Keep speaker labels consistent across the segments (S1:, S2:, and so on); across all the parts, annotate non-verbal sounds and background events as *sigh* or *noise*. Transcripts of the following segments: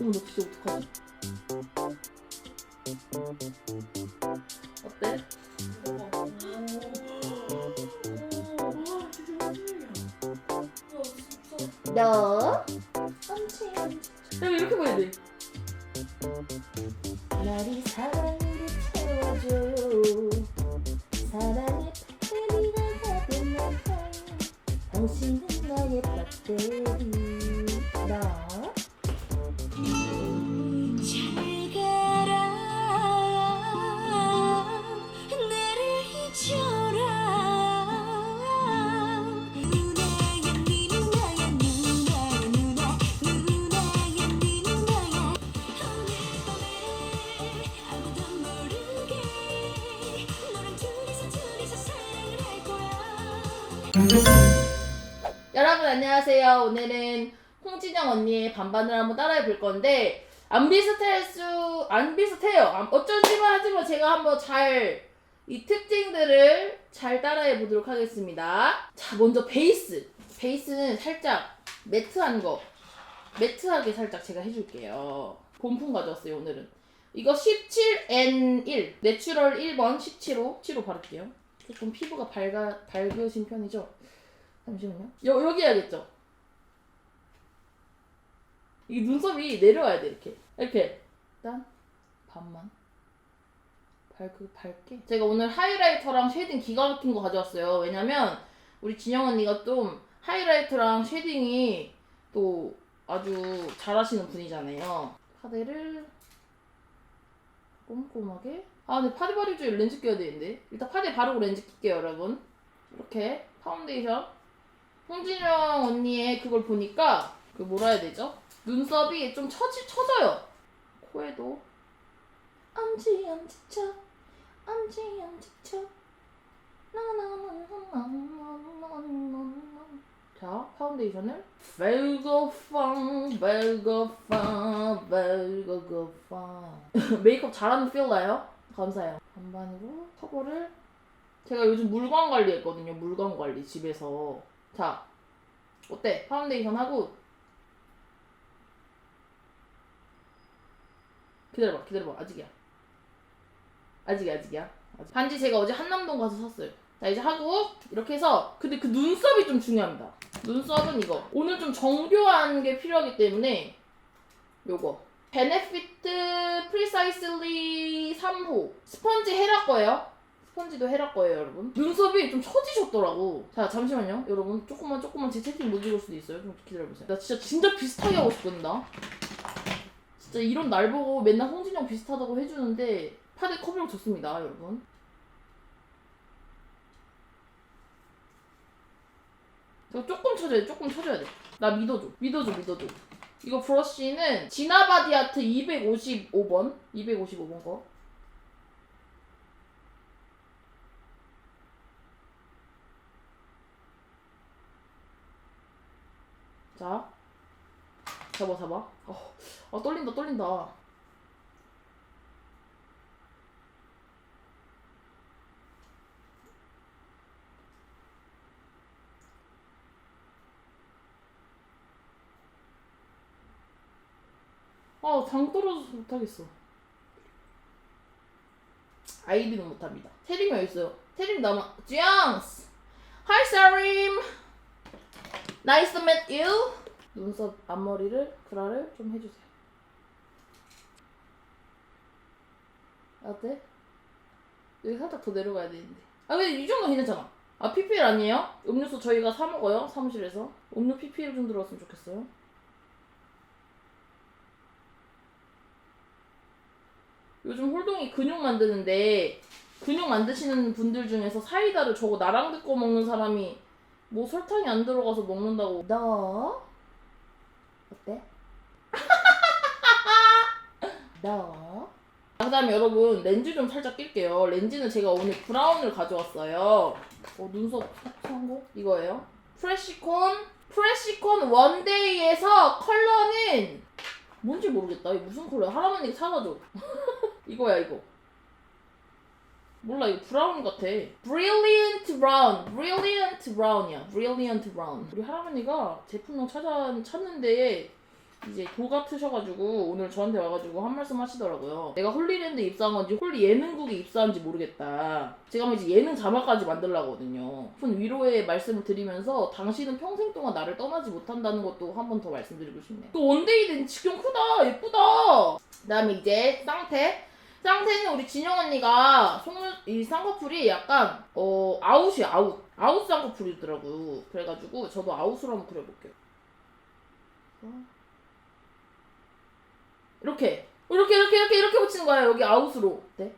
S1: 나 진짜 어떡하지? 어때? 너? 야 이렇게 봐야 돼.
S2: 나를 사랑으로 채워줘 사랑의 배터리가 가득 나요 당신은 나의 배터리
S1: 여러분 안녕하세요. 오늘은 홍진영 언니의 반반을 한번 따라해 볼 건데 안 비슷할 수 안 비슷해요. 안- 어쩐지만 하지만 제가 한번 잘 이 특징들을 잘 따라해 보도록 하겠습니다. 자, 먼저 베이스. 베이스는 살짝 매트한 거. 매트하게 살짝 제가 해줄게요. 본품 가져왔어요, 오늘은. 이거 17N1. 내추럴 1번 17호. 17호 바를게요. 조금 피부가 밝아, 밝으신 편이죠? 잠시만요. 여, 여기 해야겠죠? 이 눈썹이 내려와야 돼, 이렇게. 이렇게. 일단, 반만. 밝그, 밝게. 제가 오늘 하이라이터랑 쉐딩 기가 막힌 거 가져왔어요. 왜냐면, 우리 진영 언니가 좀 하이라이터랑 쉐딩이 또 아주 잘하시는 분이잖아요. 파데를 꼼꼼하게. 아 근데 파데 바를 줄 렌즈 껴야 되는데? 일단 파데 바르고 렌즈 낄게요 여러분. 이렇게 파운데이션. 홍진영 언니의 그걸 보니까 그 뭐라 해야 되죠? 눈썹이 좀 처지, 처져요. 코에도.
S2: 엄지 엄지 쳐. 엄지 엄지 쳐.
S1: 자, 파운데이션을. 벨거팡 벨거팡 벨거거팡 *laughs* 메이크업 잘하는 필 나요? 감사해요. 반반으로 커버를 제가 요즘 물광 관리했거든요. 물광 관리 집에서. 자 어때? 파운데이션 하고. 기다려봐 기다려봐. 아직이야. 아직이야 아직이야. 아직. 반지 제가 어제 한남동 가서 샀어요. 자 이제 하고 이렇게 해서 근데 그 눈썹이 좀 중요합니다. 눈썹은 이거. 오늘 좀 정교한 게 필요하기 때문에 요거 베네피트 프리사이슬리 3호. 스펀지 헤라 거예요? 스펀지도 헤라 거예요 여러분? 눈썹이 좀 처지셨더라고. 자 잠시만요. 여러분 조금만 조금만 제 채팅 못 읽을 수도 있어요. 좀 기다려보세요. 나 진짜 진짜 비슷하게 하고 싶거든 나? 진짜 이런 날 보고 맨날 홍진영 비슷하다고 해주는데 파데 커버력 좋습니다 여러분. 이거 조금 쳐줘야 돼 조금 쳐줘야 돼 나 믿어줘. 믿어줘 믿어줘 이거 브러쉬는 지나바디아트 255번 255번 거 자, 잡아, 잡아. 어, 아, 떨린다, 떨린다. 아, 장 떨어져서 못하겠어. 아이비는 못합니다. 태림이 어디 있어요? 태림 남아. 쥐앙스! Hi, 사림! Nice to meet you! 눈썹 앞머리를, 그라를 좀 해주세요. 어때? 여기 살짝 더 내려가야 되는데. 아, 근데 이 정도 괜찮잖아. 아, PPL 아니에요? 음료수 저희가 사먹어요, 사무실에서. 음료 PPL 좀 들어왔으면 좋겠어요. 요즘 홀동이 근육 만드는데 근육 만드시는 분들 중에서 사이다를 저거 나랑 듣고 먹는 사람이 뭐 설탕이 안 들어가서 먹는다고.
S2: 너? 어때? *laughs* 너?
S1: 그 다음에 여러분 렌즈 좀 살짝 낄게요. 렌즈는 제가 오늘 브라운을 가져왔어요. 어 눈썹 산 거? 이거예요? 프레시콘? 프레시콘 원데이에서 컬러는 뭔지 모르겠다. 이게 무슨 컬러야? 할아버지가 사가줘 *laughs* 이거야 이거 몰라 이거 브라운 같아 Brilliant Brown Brilliant Brown이야 Brilliant Brown 우리 할아버지가 제품명 찾아 찾는 데에 이제 도 같으셔가지고 오늘 저한테 와가지고 한 말씀 하시더라고요. 내가 홀리랜드 입사한 건지 홀리 예능국에 입사한지 모르겠다. 제가 뭐 이제 예능 자막까지 만들라거든요. 깊은 위로의 말씀을 드리면서 당신은 평생 동안 나를 떠나지 못한다는 것도 한 번 더 말씀드리고 싶네요. 또 원데이는 지금 크다 예쁘다. 그다음에 이제 쌍태. 쌍태는 우리 진영 언니가 속눈 이 쌍꺼풀이 약간 어 아웃이 아웃 아웃 쌍꺼풀이더라고요. 그래가지고 저도 아웃으로 한번 그려볼게요. 이렇게 이렇게 이렇게 이렇게 이렇게 붙이는 거야 여기 아웃으로. 네.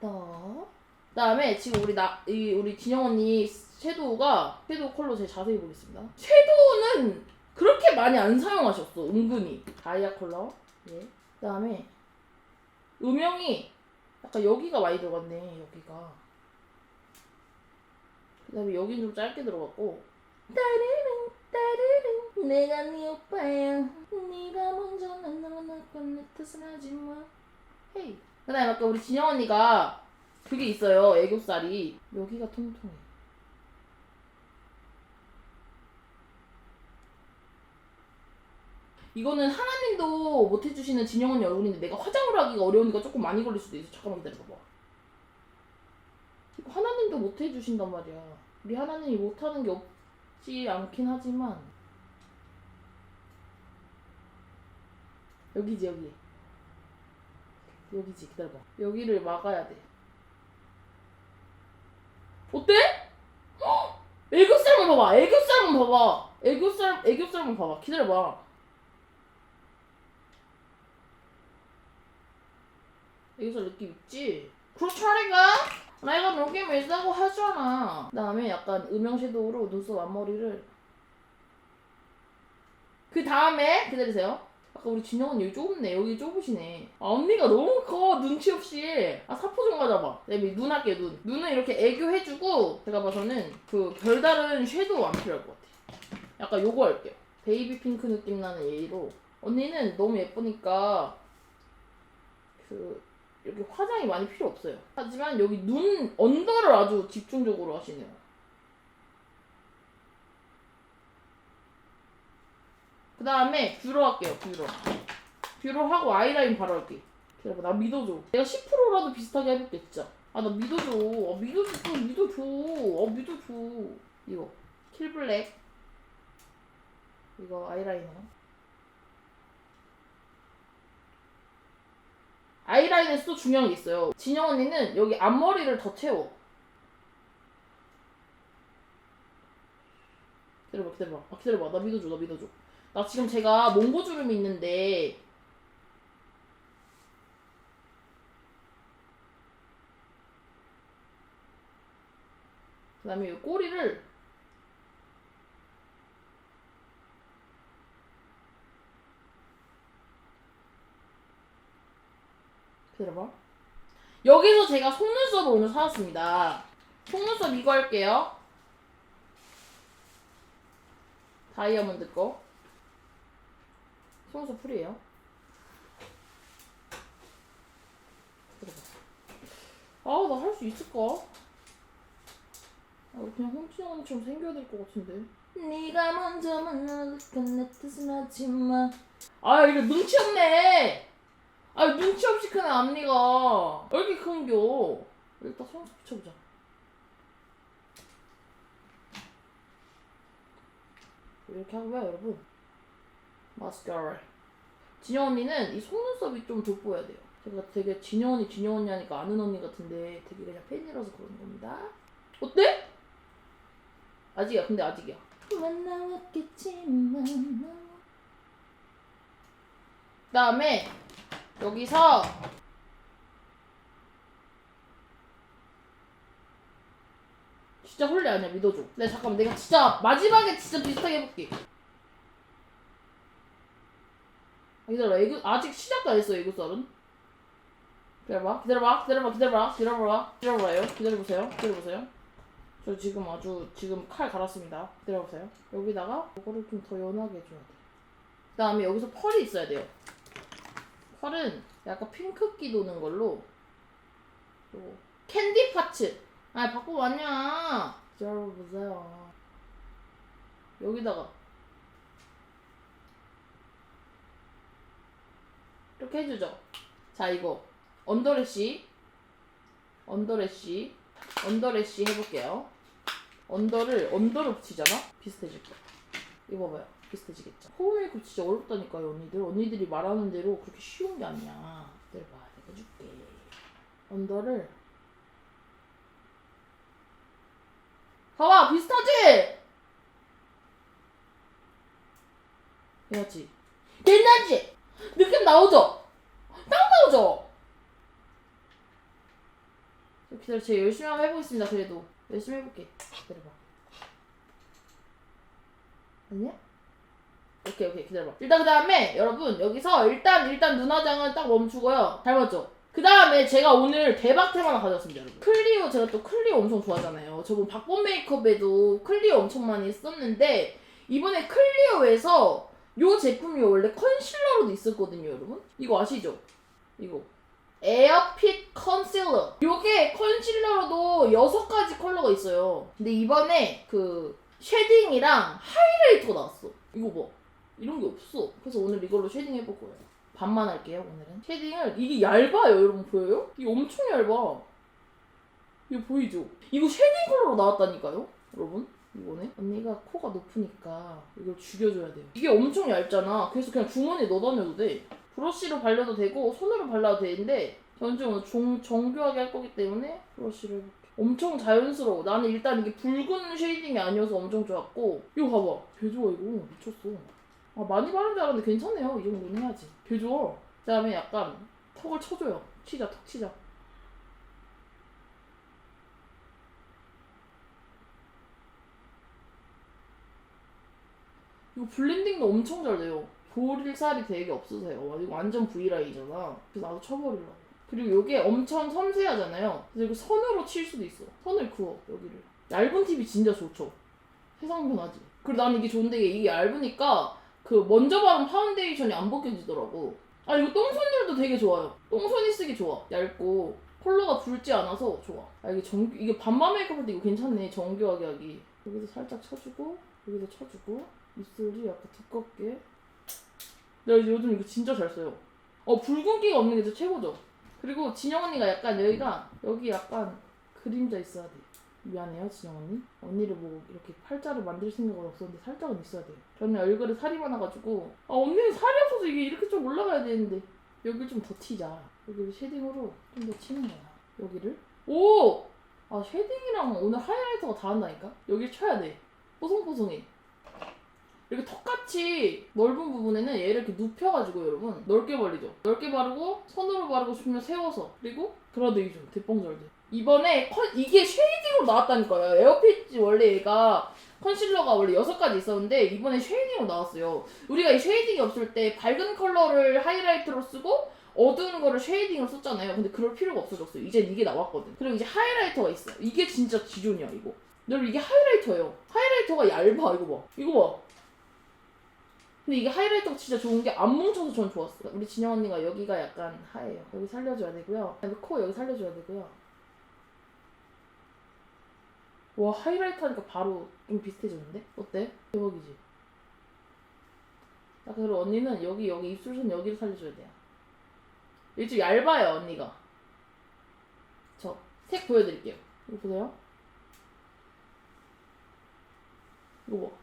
S2: 너
S1: 그다음에 지금 우리 나 이 우리 진영 언니 섀도우가 섀도우 컬러 제가 자세히 보겠습니다. 섀도우는 그렇게 많이 안 사용하셨어 은근히 다이아 컬러. 예. 그다음에 음영이 약간 여기가 많이 들어갔네 여기가. 그다음에 여긴 좀 짧게 들어갔고
S2: 따르릉 따르릉 내가 네 오빠야 네가 먼저 난 만났고 내 뜻은 하지 마
S1: 헤이. 그다음에 아까 우리 진영 언니가 그게 있어요 애교살이 여기가 통통해. 이거는 하나님도 못 해주시는 진영 언니 얼굴인데 내가 화장을 하기가 어려우니까 조금 많이 걸릴 수도 있어. 잠깐만 기다려봐. 하나님도 못 해주신단 말이야. 우리 하나님이 못하는 게 없지 않긴 하지만 여기지 여기. 여기지 기다려봐. 여기를 막아야 돼. 어때? 헉! 애교살만 봐봐. 애교살만 봐봐. 애교살 애교살만 봐봐. 기다려봐. 애교살 느낌 있지? 그렇다니까? 내가 느낌 있다고 하잖아. 그다음에 약간 음영 섀도우로 눈썹 앞머리를 그 다음에 기다리세요. 아까 우리 진영은 여기 좁네. 여기 좁으시네. 아, 언니가 너무 커. 눈치 없이. 아, 사포 좀 가져봐. 그다음에 눈 할게, 눈. 눈은 이렇게 애교해주고, 제가 봐서는 그 별다른 섀도우 안 필요할 것 같아. 약간 요거 할게요. 베이비 핑크 느낌 나는 얘로. 언니는 너무 예쁘니까, 그, 이렇게 화장이 많이 필요 없어요. 하지만 여기 눈, 언더를 아주 집중적으로 하시네요. 그 다음에 뷰러 할게요, 뷰러. 뷰러 하고 아이라인 바로 할게. 기다려봐, 나 믿어줘. 내가 10%라도 비슷하게 해볼게, 진짜. 아, 나 믿어줘. 아, 믿어줘, 믿어줘. 아, 믿어줘. 이거. 킬블랙. 이거 아이라이너. 아이라인에서 또 중요한 게 있어요. 진영 언니는 여기 앞머리를 더 채워. 기다려봐, 기다려봐. 아, 기다려봐. 나 믿어줘, 나 믿어줘. 나 지금 제가 몽고주름이 있는데 그 다음에 이 꼬리를 기다려봐. 여기서 제가 속눈썹을 오늘 사왔습니다. 속눈썹 이거 할게요. 다이아몬드 거. 속눈썹 풀이에요. 아 나 할 수 있을까? 아, 그냥 홍진영 언니처럼 생겨야 될 것 같은데.
S2: 네가 먼저 만났고 내 뜻은 하지마.
S1: 아 이거 눈치 없네 아 눈치 없이 크네 앞니가. 왜 이렇게 큰겨? 일단 속눈썹 붙여보자. 이렇게 하고요 여러분? 마스카라. 진영 언니는 이 속눈썹이 좀 돋보여야 돼요. 제가 되게 진영 언니 진영 언니 하니까 아는 언니 같은데 되게 그냥 팬이라서 그러는 겁니다. 어때? 아직이야 근데 아직이야.
S2: 만나왔겠지만
S1: 그 다음에 여기서 진짜 홀리 아니야 믿어줘 네 잠깐만 내가 진짜 마지막에 진짜 비슷하게 해볼게. 아, 기다려봐 애교, 아직 시작도 안 했어 애교살은. 기다려봐 기다려봐 기다려봐 기다려봐 기다려봐. 기다려봐요. 기다려보세요. 기다려보세요. 저 지금 아주 지금 칼 갈았습니다. 기다려보세요. 여기다가 이거를 좀 더 연하게 해줘야 돼 그 다음에 여기서 펄이 있어야 돼요 펄은 약간 핑크기 도는 걸로. 또 캔디 파츠. 아 바꿔 왔냐? 여러분 보세요. 여기다가. 이렇게 해주죠. 자 이거. 언더래쉬. 언더래쉬. 언더래쉬 해볼게요. 언더를 언더로 붙이잖아? 비슷해질 거. 이거 봐봐요. 비슷해지겠죠? 코어 메이크업 진짜 어렵다니까요 언니들. 언니들이 말하는 대로 그렇게 쉬운 게 아니야. 기다려봐 내가 해줄게. 언더를 봐봐 비슷하지? 해야지. 괜찮지? 느낌 나오죠? 딱 나오죠? 저 기다려, 제가 열심히 한번 해보겠습니다. 그래도 열심히 해볼게. 기다려봐. 아니야? 오케이 오케이 기다려봐. 일단 그 다음에 여러분 여기서 일단 일단 눈화장은 딱 멈추고요. 잘 봤죠? 그 다음에 제가 오늘 대박 테마 하나 가져왔습니다, 여러분. 클리오 제가 또 클리오 엄청 좋아하잖아요. 저번 박본 메이크업에도 클리오 엄청 많이 썼는데 이번에 클리오에서 요 제품이 원래 컨실러로도 있었거든요, 여러분. 이거 아시죠? 이거. 에어핏 컨실러. 요게 컨실러로도 여섯 가지 컬러가 있어요. 근데 이번에 그 쉐딩이랑 하이라이터가 나왔어. 이거 봐. 이런 게 없어. 그래서 오늘 이걸로 쉐딩 해볼 거예요. 반만 할게요, 오늘은. 쉐딩을, 이게 얇아요, 여러분. 보여요? 이게 엄청 얇아. 이거 보이죠? 이거 쉐딩 컬러로 나왔다니까요? 여러분? 이번에 언니가 코가 높으니까 이걸 죽여줘야 돼요. 이게 엄청 얇잖아. 그래서 그냥 주머니에 넣어 다녀도 돼. 브러쉬로 발라도 되고 손으로 발라도 되는데 저는 좀 정, 정교하게 할 거기 때문에 브러쉬를 해볼게. 엄청 자연스러워. 나는 일단 이게 붉은 쉐이딩이 아니어서 엄청 좋았고 이거 봐봐. 개 좋아 이거. 미쳤어. 아 많이 바른 줄 알았는데 괜찮네요. 이 정도는 해야지. 개 좋아. 그 다음에 약간 턱을 쳐줘요. 치자 턱 치자. 이거 블렌딩도 엄청 잘 돼요. 볼살이 되게 없으세요. 완전 V라인이잖아. 그래서 나도 쳐버리려고. 그리고 이게 엄청 섬세하잖아요. 그래서 이거 선으로 칠 수도 있어. 선을 그어, 여기를. 얇은 팁이 진짜 좋죠. 세상 변하지. 그리고 나는 이게 좋은데 이게 얇으니까 그 먼저 바른 파운데이션이 안 벗겨지더라고. 아 이거 똥손들도 되게 좋아요. 똥손이 쓰기 좋아. 얇고 컬러가 붉지 않아서 좋아. 아 이게 정 이게 반만 메이크업 할 때 이거 괜찮네. 정교하게 하기. 여기서 살짝 쳐주고 여기서 쳐주고 입술이 약간 두껍게. 내가 요즘 이거 진짜 잘 써요. 어 붉은기가 없는 게 최고죠. 그리고 진영 언니가 약간 여기가 여기 약간 그림자 있어야 돼. 미안해요 진영 언니. 언니를 뭐 이렇게 팔자를 만들 생각은 없었는데 살짝은 있어야 돼요. 저는 얼굴에 살이 많아가지고 아 언니는 살이 없어서 이게 이렇게 좀 올라가야 되는데 여기 좀 더 튀자. 여기를 쉐딩으로 좀 더 치는 거야. 여기를 오! 아 쉐딩이랑 오늘 하이라이터가 다 한다니까? 여기 쳐야 돼. 뽀송뽀송해. 이렇게 턱같이 넓은 부분에는 얘를 이렇게 눕혀가지고 여러분 넓게 바르죠. 넓게 바르고 손으로 바르고 싶으면 세워서 그리고 그라데이션 대뻥잘 돼. 이번에 컨 이게 쉐이딩으로 나왔다니까요. 에어핏 원래 얘가 컨실러가 원래 여섯 가지 있었는데 이번에 쉐이딩으로 나왔어요. 우리가 이 쉐이딩이 없을 때 밝은 컬러를 하이라이트로 쓰고 어두운 거를 쉐이딩으로 썼잖아요. 근데 그럴 필요가 없어졌어요. 이제 이게 나왔거든. 그리고 이제 하이라이터가 있어요. 이게 진짜 기존이야 이거. 여러분 이게 하이라이터예요. 하이라이터가 얇아 이거 봐. 이거 봐. 근데 이게 하이라이터가 진짜 좋은 게 안 뭉쳐서 전 좋았어. 우리 진영 언니가 여기가 약간 하얘요. 여기 살려줘야 되고요. 그다음에 코 여기 살려줘야 되고요. 와 하이라이터 하니까 바로 좀 비슷해졌는데? 어때? 대박이지? 아 그리고 언니는 여기 여기 입술선 여기를 살려줘야 돼요. 좀 얇아요 언니가. 저 색 보여드릴게요. 이거 보세요. 이거 봐.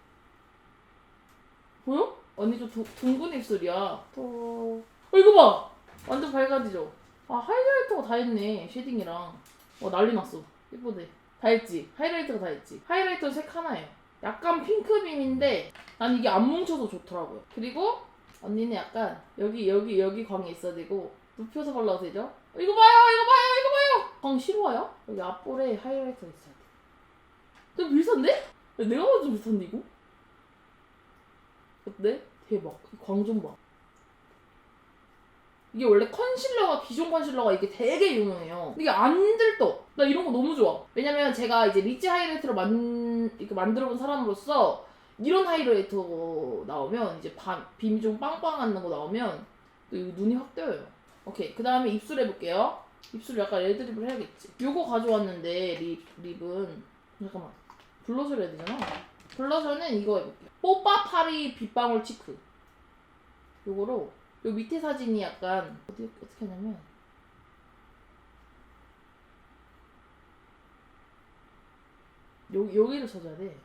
S1: 보여? 언니 좀 두- 둥근 입술이야. 또... 어 이거 봐. 완전 밝아지죠. 아 하이라이터가 다 했네 쉐딩이랑. 어 난리 났어. 예쁘대. 다 했지. 하이라이터가 다 했지. 하이라이터 색 하나예요. 약간 핑크빔인데 난 이게 안 뭉쳐서 좋더라고요. 그리고 언니는 약간 여기 여기 여기 광이 있어야 되고 눕혀서 발라도 되죠? 어, 이거 봐요, 이거 봐요, 이거 봐요. 광 싫어요? 여기 앞볼에 하이라이터가 있어야 돼. 좀 비슷한데? 야, 내가 봐도 좀 비슷한데 이거? 어때? 대박. 광 좀 봐. 이게 원래 컨실러가 기존 컨실러가 이게 되게 유명해요. 근데 이게 안 들떠. 나 이런 거 너무 좋아. 왜냐면 제가 이제 리치 하이라이터를 만 이렇게 만들어본 사람으로서 이런 하이라이터 나오면 이제 반, 빔이 좀 빵빵한 거 나오면 또 눈이 확 떠요. 오케이. 그 다음에 입술 해볼게요. 입술 약간 레드립을 해야겠지. 요거 가져왔는데 립 립은 잠깐만 블러셔를 해야 되잖아. 블러셔는 이거 해볼게요. 뽀빠 파리 빗방울 치크. 요거로 요 밑에 사진이 약간 어디 어떻게 하냐면 여기 여기를 쳐줘야 돼.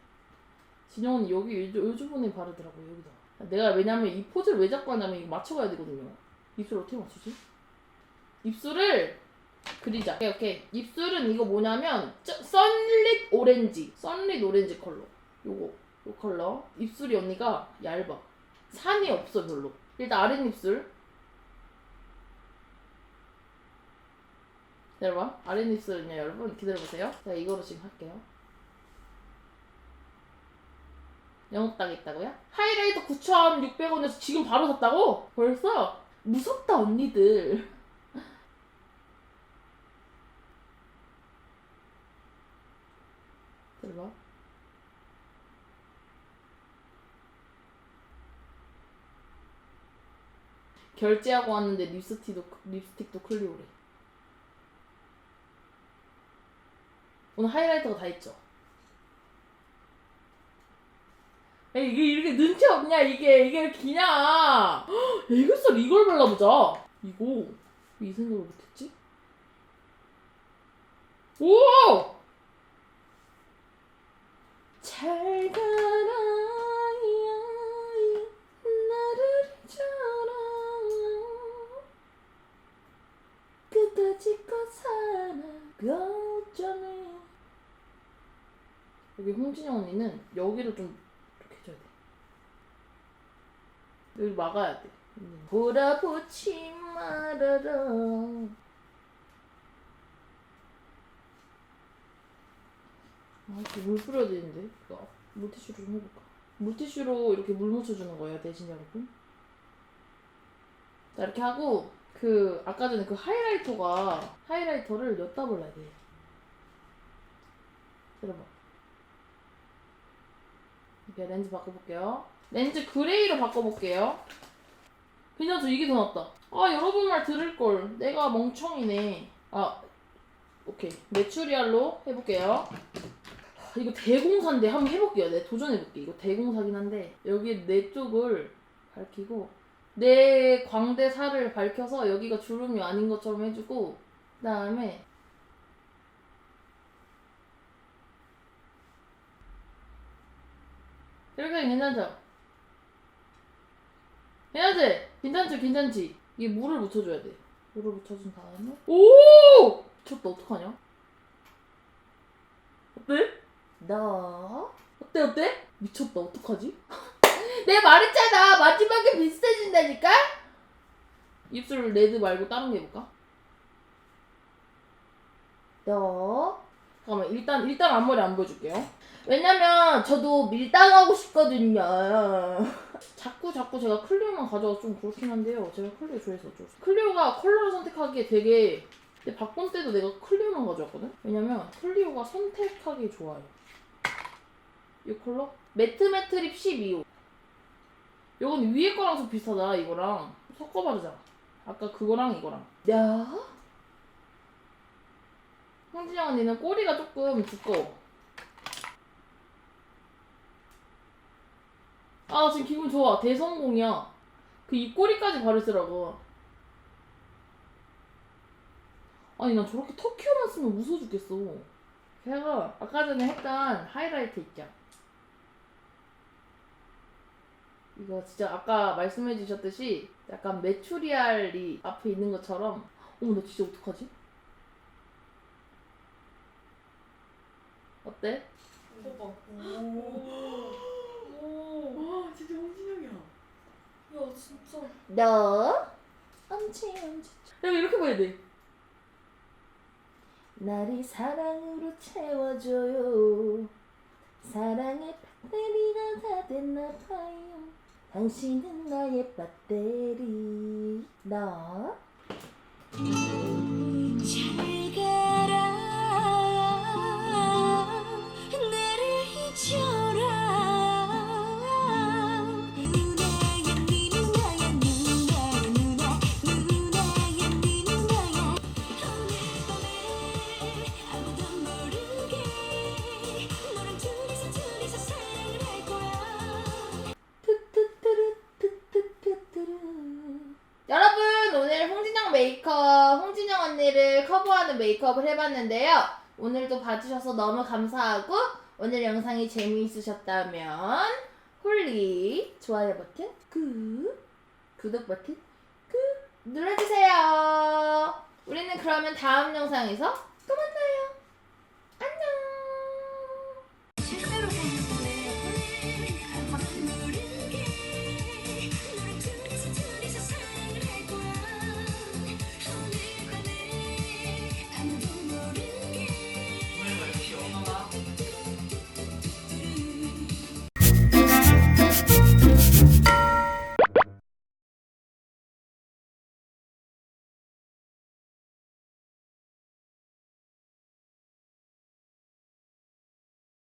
S1: 진영은 여기 요, 요 주변에 바르더라고 여기다. 내가 왜냐면 이 포즈를 왜 잡고 하냐면 이거 맞춰가야 되거든요. 입술 어떻게 맞추지? 입술을 그리자. 오케이 오케이. 입술은 이거 뭐냐면 저, 썬릿 오렌지, 썬릿 오렌지 컬러. 요거 요 컬러. 입술이 언니가 얇아. 산이 없어 별로. 일단 아랫입술. 기다려봐. 아랫입술은요 여러분 기다려보세요. 자 이거로 지금 할게요. 영업당 있다고요? 하이라이터 9,600원에서 지금 바로 샀다고? 벌써? 무섭다 언니들. 들어봐. 결제하고 왔는데 립스틱도 립스틱도 클리오래. 오늘 하이라이터가 다 있죠. 에이, 이게 이렇게 눈치 없냐 이게 이게 기냐? 애교살 이걸 발라보자. 이거 왜이 생각을 못했지? 오! 잘 가라 이 나를 잊어라 끝까지 껏 살아 걱정해 여기 홍진영 언니는 여기를 좀 이렇게 해줘야 돼 여기 막아야 돼 보라보지 말아라 아, 물 뿌려야 되는데. 이거 물티슈로 좀 해볼까? 물티슈로 이렇게 물 묻혀주는 거예요, 대신 여러분. 자, 이렇게 하고, 그, 아까 전에 그 하이라이터가, 하이라이터를 엿다 발라야 돼. 들어봐. 이렇게 렌즈 바꿔볼게요. 렌즈 그레이로 바꿔볼게요. 그냥 저 이게 더 낫다. 아, 여러분 말 들을걸. 내가 멍청이네. 아, 오케이. 메추리알로 해볼게요. 이거 대공사인데 한번 해볼게요. 내 도전해볼게. 이거 대공사긴 한데 여기 내 쪽을 밝히고 내 광대 살을 밝혀서 여기가 주름이 아닌 것처럼 해주고 그 다음에 이렇게 괜찮죠? 해야지. 괜찮지, 괜찮지. 이게 물을 묻혀줘야 돼. 물을 묻혀준 다음에 오! 미쳤다. 어떡하냐? 어때? 나 어때 어때? 미쳤다 어떡하지? *laughs* 내가 말했잖아 마지막에 비슷해진다니까? 입술 레드 말고 다른 거 해볼까? 너 잠깐만 일단 일단 앞머리 안 보여줄게요 왜냐면 저도 밀당하고 싶거든요 자꾸 자꾸 제가 클리오만 가져와서 좀 그렇긴 한데요 제가 클리오 좋아해서 없어요. 클리오가 컬러를 선택하기에 되게 근데 바꾼 때도 내가 클리오만 가져왔거든? 왜냐면 클리오가 선택하기 좋아요. 이 컬러? 매트 매트 립 12호. 이건 위에 거랑 좀 비슷하다, 이거랑. 섞어 바르자. 아까 그거랑 이거랑. 야? 홍진영 언니는 꼬리가 조금 두꺼워. 아, 지금 기분 좋아. 대성공이야. 그 입꼬리까지 바르더라고. 아니 난 저렇게 터키어만 쓰면 무서워 죽겠어 제가 아까 전에 했던 하이라이트 있죠 이거 진짜 아까 말씀해 주셨듯이 약간 메추리알이 앞에 있는 것처럼 어머 나 진짜 어떡하지? 어때?
S3: 오빠. 오. 와, 진짜 홍진영이야. 야, 진짜.
S1: 너? 엄지 엄지 내가 이렇게 보여야 돼 나를 사랑으로 채워줘요 사랑의 배터리가 다 됐나 봐요 당신은 나의 배터리 너? 메이크업을 해봤는데요. 오늘도 봐주셔서 너무 감사하고 오늘 영상이 재미있으셨다면 홀리 좋아요 버튼 굿 구독 버튼 굿 눌러주세요. 우리는 그러면 다음 영상에서